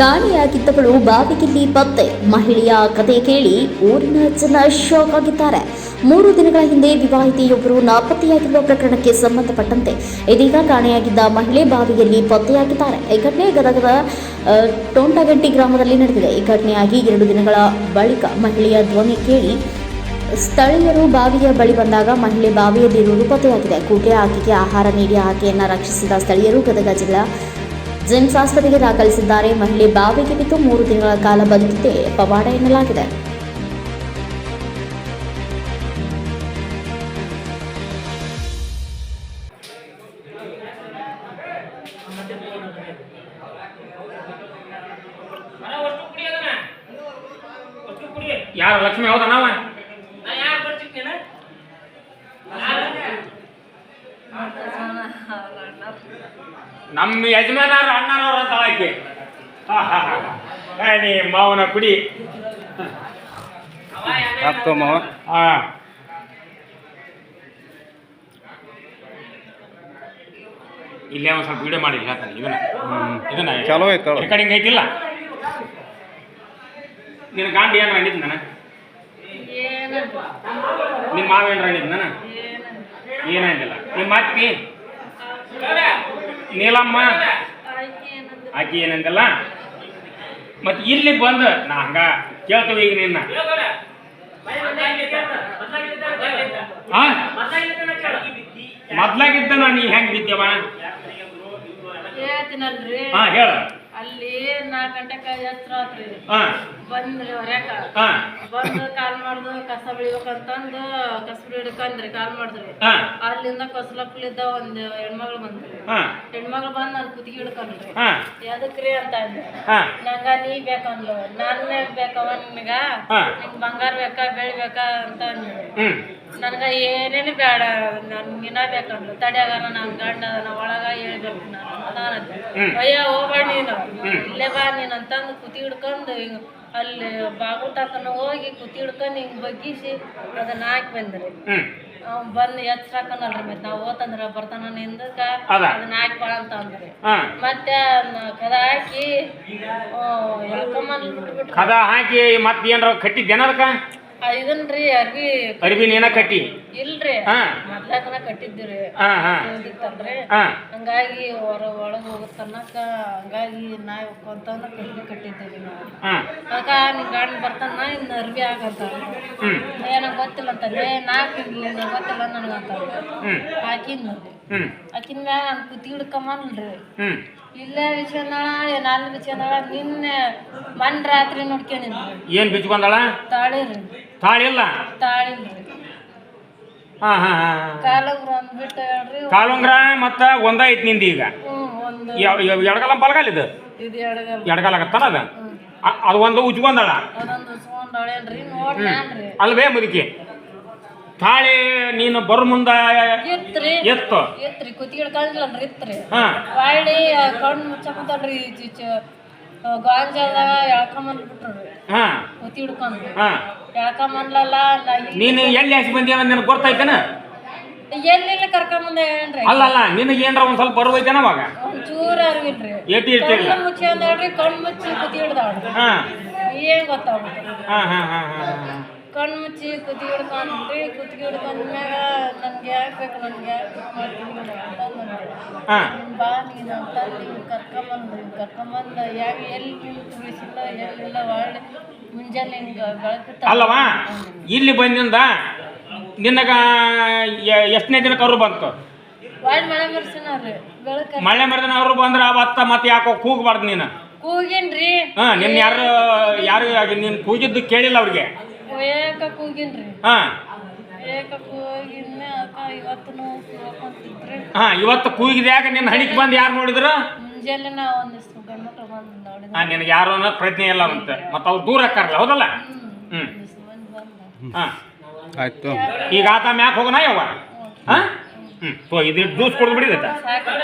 ಕಾಣೆಯಾಗಿದ್ದವಳು ಬಾವಿಗಿಲ್ಲಿ ಪತ್ತೆ. ಮಹಿಳೆಯ ಕತೆ ಕೇಳಿ ಊರಿನ ಜನ ಶಾಕ್ ಆಗಿದ್ದಾರೆ. ಮೂರು ದಿನಗಳ ಹಿಂದೆ ವಿವಾಹಿತೆಯೊಬ್ಬರು ನಾಪತ್ತೆಯಾಗಿರುವ ಪ್ರಕರಣಕ್ಕೆ ಸಂಬಂಧಪಟ್ಟಂತೆ ಇದೀಗ ಕಾಣೆಯಾಗಿದ್ದ ಮಹಿಳೆ ಬಾವಿಯಲ್ಲಿ ಪತ್ತೆಯಾಗಿದ್ದಾರೆ. ಈ ಘಟನೆ ಗದಗದ ಟೋಂಟಗಂಟಿ ಗ್ರಾಮದಲ್ಲಿ ನಡೆದಿದೆ. ಈ ಘಟನೆಯಾಗಿ ಎರಡು ದಿನಗಳ ಬಳಿಕ ಮಹಿಳೆಯ ಧ್ವನಿ ಕೇಳಿ ಸ್ಥಳೀಯರು ಬಾವಿಯ ಬಳಿ ಬಂದಾಗ ಮಹಿಳೆ ಬಾವಿಯಲ್ಲಿರುವುದು ಪತ್ತೆಯಾಗಿದೆ. ಕೂಗೆ ಆಕೆಗೆ ಆಹಾರ ನೀಡಿ ಆಕೆಯನ್ನು ರಕ್ಷಿಸಿದ ಸ್ಥಳೀಯರು ಗದಗ ಜಿಲ್ಲಾ ಜಿಮ್ಸ್ ಆಸ್ಪತ್ರೆಗೆ ದಾಖಲಿಸಿದ್ದಾರೆ. ಮಹಿಳೆ ಬಾವಿಗೆ ಬಿದ್ದು ಮೂರು ತಿಂಗಳ ಕಾಲ ಬದುಕಿದೆ ಪವಾಡ ಎನ್ನಲಾಗಿದೆ. ಯಾರು ಲಕ್ಷ್ಮಿ ನಮ್ಮ ಯಜಮಾನಾರ ಅಣ್ಣನವ್ರ ಅಂತ ಹಾಕಿ. ನೀ ಮಾವನ ಕುಡಿ. ಮಾವ? ಹಾ. ಇಲ್ಲೇ ಒಂದು ಸ್ವಲ್ಪ ವಿಡಿಯೋ ಮಾಡಿ ಹೇಳ್ತಾನೆ ಇದನ್ನ. ಇದನ್ನ ಚಲೋ ಐತಳ ರೆಕಾರ್ಡಿಂಗ್ ಐತಿಲ್ಲ? ನಿನ್ನ ಗಾಂಡಿ ಏನು ಮಾಡಿದ್ ನಾನು? ನಿಮ್ಮ ಮಾವ ಏನು ಅಂದಿದ್ದು ನಾನು? ಏನಿಲ್ಲ ನಿಮ್ಮ ಅತ್ತಿ? ನೀಲಮ್ಮ. ಆಕಿ ಏನಂದಲ್ಲ? ಮತ್ತೆ ಇಲ್ಲಿ ಬಂದು ನಾ ಹಂಗ ಕೇಳ್ತೇವೆ ಈಗ ನಿನ್ನ? ಮೊದ್ಲಾಗಿದ್ದ ನಾ ನೀ ಹೆಂಗ್ ಬಿದ್ದೇವ? ಹಾ ಹೇಳ. ಅಲ್ಲಿ ನಾಲ್ಕು ಗಂಟೆಗೆ ಎತ್ತರ ಆತ್ರಿ ಬಂದ್ರಿ ಹೊರ್ಯಾಕ. ಬಂದು ಕಾಲ್ ಮಾಡ್ದು ಕಸ ಬೆಳಿಬೇಕಂತಂದು ಕಸ ಬೆಳಿಬೇಕಂದ್ರಿ ಕಾಲ್ ಮಾಡಿದ್ರಿ. ಅಲ್ಲಿಂದ ಕಸಲಪ್ಪಲಿದ್ದ ಒಂದ್ ಹೆಣ್ಮಗಳು ಬಂದ್ರಿ. ಹೆಣ್ಮಗಳು ಬಂದ್ ನಾನು ಕುತ್ತಿಗೆ ಹಿಡ್ಕೊಂಡ್ರಿ. ಎದಕ್ರಿ ಅಂತ ಅಂದೆ. ನಂಗ ನೀ ಬೇಕಂದ್ಲು. ನನ್ನ ಬೇಕವ ನಿನಗ. ನಿಂಗ್ ಬಂಗಾರ ಬೇಕಾ ಬೆಳಿ ಬೇಕಾ ಅಂತ ಅಂದ್ರಿ ನನಗ ಏನೇನು ಬೇಡ. ನನ್ಗಿನ ಬೇಕಂದ್ಲು. ತಡಿಯಾಗ ನನ್ನ ಗಂಡ ನಾ ಒಳಗ ಹೇಳ್ಬೇಕು ನಾನು. ಅಯ್ಯ ಹೋಗ್ಬೇಡ ನೀನು. ಇಲ್ಲೇ ಬಾ ನೀನು ಅಂತಂದು ಕುತಿ ಹಿಡ್ಕೊಂಡು ಹಿಂಗ ಅಲ್ಲಿ ತಕನ ಹೋಗಿ ಕುತಿ ಹಿಡ್ಕೊಂಡು ಹಿಂಗೆ ಬಗ್ಗಿಸಿ ಅದನ್ನ ಹಾಕಿ ಬಂದ್ರಿ. ಅವ್ನು ಬಂದು ಎಚ್ಚರಾಕನಲ್ರಿ ಮತ್ತೆ ನಾವು ಓತಂದ್ರ ಬರ್ತಾನ ನಿಂದಕ ಅದ. ಅದನ್ನ ಹಾಕಿ ಬಾ ಅಂತ ಅಂದ್ರಿ. ಮತ್ತೆ ಕದ ಹಾಕಿ ಎಳ್ಕೊಂಬಂದ್ ಕದ ಹಾಕಿ ಮತ್ತೆ ಏನಾರ ಕಟ್ಟಿದ್ದೇನ ಅದಕ್ಕ? ಇದನ್ರಿ ಅರ್ಬಿ ಅರ್ಬಿನ ಏನ ಕಟ್ಟಿ? ಇಲ್ರಿ. ಮೊದ್ಲಾಕನ ಕಟ್ಟಿದ್ದೀರಿ. ಓದಿತ್ತಲ್ರಿ ಹಂಗಾಗಿ ಹೊರ ಒಳಗೆ ಹೋಗೋ ತನಕ ಹಂಗಾಗಿ ನಾಯಿ ಹೊಕ್ಕೊಂತಂದ್ರೆ ಕಟ್ಟಿ ಕಟ್ಟಿದ್ದೀವಿ ನಾವು. ಆಗ ನಿನ್ ಗಾಡಿ ಬರ್ತಾನ ಇನ್ನು ಅರ್ವಿ ಆಗಂತ ಏನೋ ಗೊತ್ತಿಲ್ಲ ಅಂತ. ಏ ನಾಲ್ಕು ನಂಗೆ ಗೊತ್ತಿಲ್ಲ ನನಗಂತ ಹಾಕಿದ್ ನೋಡಿ. ಮ್ಯಾಲ ಹಾಕಿದ ಮ್ಯಾಗ ನಾನು ಕುತ್ತಿ ಹಿಡ್ಕೊಂಬನ್ರಿ ಹ್ಮ್. ಇಲ್ಲೇ ವಿಚಂದಳ ಏನಾಲ್ ವಿಚಂದಳ ನಿನ್ನೆ ಮನ್ ರಾತ್ರಿ ನೋಡ್ಕೊಂಡಿದ್ರಿ ಏನ್ ಬಿಚ್ಕೊಂಡಳ? ತಾಳಿ ರೀ ತಾಳಿ ಇಲ್ಲ? ತಾಳಿ ರೀ ಹಾ ಹಾ ಹಾ. ಕಾಲಗ್ರ ಅಂದ್ಬಿಟ್ಟು ಹೇಳ್ರಿ. ಕಾಲುಂಗ್ರ ಮತ್ತ ಒಂದ ಐತಿ ನಿಂದ ಈಗ? ಒಂದು. ಎಡಗಲ ಬಲಗಾಲ ಇದು? ಇದು ಎಡಗಲ್. ಎಡಗಾಲ ಆಗತ್ತಲ್ಲ ಅದ? ಅ- ಅದು ಒಂದು ಅದೊಂದು ನೋಡ್ನ್ಯಾನ್ರಿ ಅಲ್ವೇ ಮುದುಕಿ. ತಾಳಿ ನೀನು ಬರೋ ಮುಂದ ಇತ್ರಿ ಎತ್ತು. ಇತ್ರಿ ಕುತ್ತಿ ಹಿಡ್ಕೊಂಡಿಲ್ಲನ್ರಿ ಇತ್ರಿ ಹಾ. ಹೊಳ್ಳಿ ಕಣ್ಣು ಮುಚ್ಚಕೊಂತಲ್ರಿ ಗಾಂಜಾದಾಗ ಎಳ್ಕೊಂಬಂದ್ ಬಿಟ್ರಿ ಹಾ. ಕುತ್ತಿ ಹಿಡ್ಕೊಂಡು. ಹಾ. ಎಳ್ಕೊಂಬಂದ್ಲಲ್ಲ ನೀನು ಎಲ್ಲಿ ಹಸಿ ಬಂದಿ ನಿನಗೆ ಗೊತ್ತಾಯ್ತೇನ? ಎಲ್ಲೆಲ್ಲ ಕರ್ಕೊಂಬಂದೆ ಏನ್ರಿ ಅಲ್ಲ ಅಲ್ಲ ನಿನಗೆ ಏನ್ರ ಒಂದ್ ಸ್ವಲ್ಪ ಬರುವೈತೇನ ಅವಾಗ? ಚೂರ್ ಅರಿವಿಲ್ರಿ ಏಟಿ ಇರ್ತಿಲ್ಲ ಕಣ್ಣು ಮುಚ್ಚಿ ಕಣ್ಣು ಮುಚ್ಚಿ ಕುತ್ತಿ ಹಾ. ಏನ್ ಹಾ ಹಾ ಹಾ ಹಾ. ಕಣ್ಣು ಮುಚ್ಚಿ ಕುತ್ತಿಗೆ ಹಿಡ್ಕೊಂಡ್ರಿ ಕುತ್ತಿಗೆ ಹಿಡ್ಕೊಂಡ ಮ್ಯಾಗ ನನ್ಗೆ ಯಾಕೆ ಬೇಕು ನನ್ಗೆ? ಯಾಕೆ ಮಾಡ್ತೀನಿ ಬಾ ನೀನು ಅಂತ ನೀವು ಕರ್ಕೊಂಬಂದ್ರಿ ಕರ್ಕೊಂಬಂದು ಯಾವ ಎಲ್ಲಿ ನಿಮ್ಗೆ ತುಳಿಸಿಲ್ಲ ಎಲ್ಲಿಲ್ಲ ಒಳ್ಳೆ ಮುಂಜಾನೆ ನಿಮ್ಗೆ ಬೆಳಕಿತ್ತ ಅಲ್ಲವಾ? ಇಲ್ಲಿ ಬಂದಿಂದ ನಿನಗ ಎಷ್ಟನೇ ದಿನ ಕರು ಬಂತು? ಒಳ್ಳೆ ಮಳೆ ಬರ್ಸಿನವ್ರಿ ಬೆಳಕ ಮಳೆ ಮರದಿನ ಅವರು ಬಂದ್ರ ಅವತ್ತ ಮತ್ತೆ ಯಾಕೋ ಕೂಗಬಾರ್ದು ನೀನು? ಕೂಗಿನ್ರಿ. ಹಾ ನಿನ್ನ ಯಾರು ಯಾರು ನೀನು ಕೂಗಿದ್ದು ಕೇಳಿಲ್ಲ ಅವ್ರಿಗೆ? ಏಕ ಕೂಗಿನ್ರಿ ಹಾ. ಏಕ ಕೂಗಿನ ಅಕ್ಕ ಇವತ್ತು ಕೂಗಂತಿದ್ರಿ ಹಾ ಇವತ್ತು ಕೂಗಿದ್ಯಾಗ ನಿನ್ನ ಹಣಿಕ್ ಬಂದು ಯಾರು ನೋಡಿದ್ರು? ಮುಂಜಾನೆ ನಾ ಒಂದಿಷ್ಟು ಗಂಡು ಬಂದು ನೋಡಿದ. ಹಾ ನಿನಗೆ ಯಾರು ಅನ್ನೋ ಪ್ರಜ್ಞೆ ಇಲ್ಲ ಅಂತ ಮತ್ತೆ ಅವ್ರು ದೂರ ಹಾಕಾರಲ್ಲ ಹೌದಲ್ಲ? ಹ್ಮ್ ಒಂದಿಷ್ಟು ಹಾ. ಆಯ್ತು. ಈಗ ಆತ ಮ್ಯಾಕ್ ಹೋಗೋಣ ಯಾವ ಹಾ? ಹ್ಮ್. ತೋ ಇದು ಜ್ಯೂಸ್ ಕುಡಿದು ಬಿಡಿದತ್ತ ಸಾಕು.